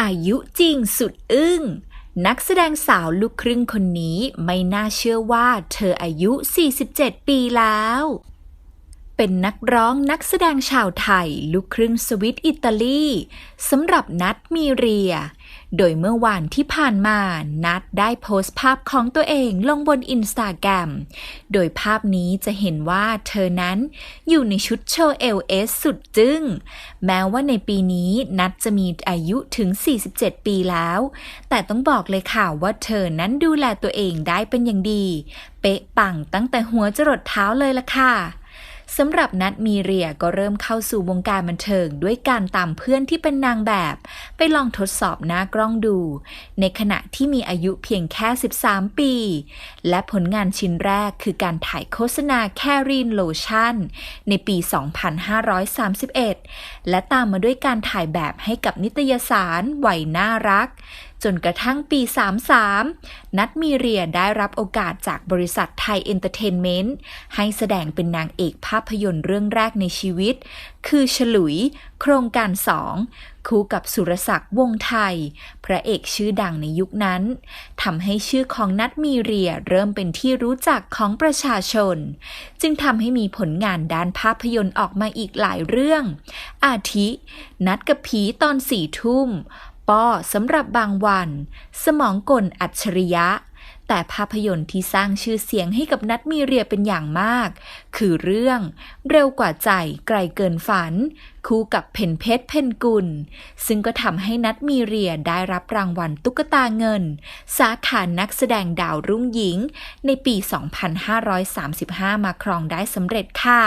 อายุจริงสุดอึ้ง นักแสดงสาวลูกครึ่งคนนี้ไม่น่าเชื่อว่าเธออายุ 47 ปีแล้ว เป็นนักร้องนักแสดงชาวไทย ลูกครึ่งสวิตอิตาลีสำหรับนัทมีเรีย โดยเมื่อวานที่ผ่านมา นัทได้โพสต์ภาพของตัวเองลงบนอินสตาแกรม โดยภาพนี้จะเห็นว่าเธอนั้นอยู่ในชุดโชว์เอลเอสสุดจึง้ง แม้ว่าในปีนี้นัทจะมีอายุถึง 47 ปีแล้ว แต่ต้องบอกเลยค่ะว่าเธอนั้นดูแลตัวเองได้เป็นอย่างดี เป๊ะปังตั้งแต่หัวจรดเท้าเลยล่ะค่ะ สำหรับนัดมีเรียก็เริ่มเข้าสู่วงการบันเทิงด้วยการตามเพื่อนที่เป็นนางแบบ ไปลองทดสอบหน้ากล้องดู ในขณะที่มีอายุเพียงแค่ 13 ปี และผลงานชิ้นแรกคือการถ่ายโฆษณาแครีนโลชั่น ในปี 2531 และตามมาด้วยการถ่ายแบบให้กับนิตยสารวัยน่ารัก จนกระทั่งปี 33 นัดมีเรียได้รับโอกาสจากบริษัทไทยเอนเตอร์เทนเมนต์ให้แสดงเป็นนางเอกภาพยนตร์เรื่องแรกในชีวิต คือฉลุย โครงการสองคู่กับสุรศักดิ์วงไทย พระเอกชื่อดังในยุคนั้นทำให้ชื่อของนัดมีเรียเริ่มเป็นที่รู้จักของประชาชน จึงทำให้มีผลงานด้านภาพยนตร์ออกมาอีกหลายเรื่อง อาทิ นัดกับผีตอนสี่ทุ่ม ป้อสำหรับบางวัน สมองกลอัจฉริยะ แต่ภาพยนตร์ที่สร้างชื่อเสียงให้กับนัดมีเรียเป็นอย่างมาก คือเรื่อง เร็วกว่าใจไกลเกินฝัน คู่กับเพนเพชรเพนกุล ซึ่งก็ทำให้นัดมีเรียได้รับรางวัลตุ๊กตาเงิน สาขานักแสดงดาวรุ่งหญิง ในปี 2535 มาครองได้สำเร็จค่ะ